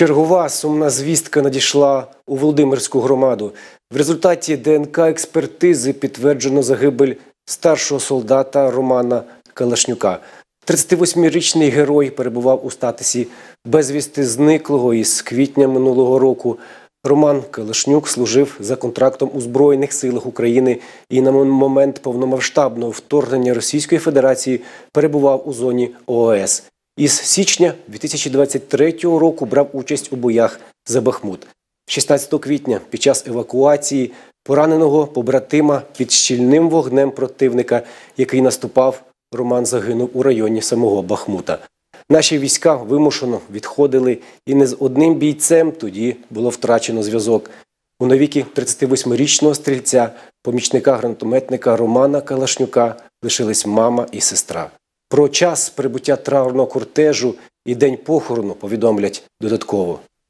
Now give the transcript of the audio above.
Чергова сумна звістка надійшла у Володимирську громаду. В результаті ДНК експертизи підтверджено загибель старшого солдата Романа Калашнюка. 38-річний герой перебував у статусі безвісти зниклого із квітня минулого року. Роман Калашнюк служив за контрактом у Збройних силах України і на момент повномасштабного вторгнення Російської Федерації перебував у зоні ООС. Із січня 2023 року брав участь у боях за Бахмут. 16 квітня під час евакуації пораненого побратима під щільним вогнем противника, який наступав, Роман загинув у районі самого Бахмута. Наші війська вимушено відходили, і не з одним бійцем тоді було втрачено зв'язок. У навіки 38-річного стрільця, помічника гранатометника Романа Калашнюка, лишились мама і сестра. Про час прибуття траурного кортежу і день похорону повідомлять додатково.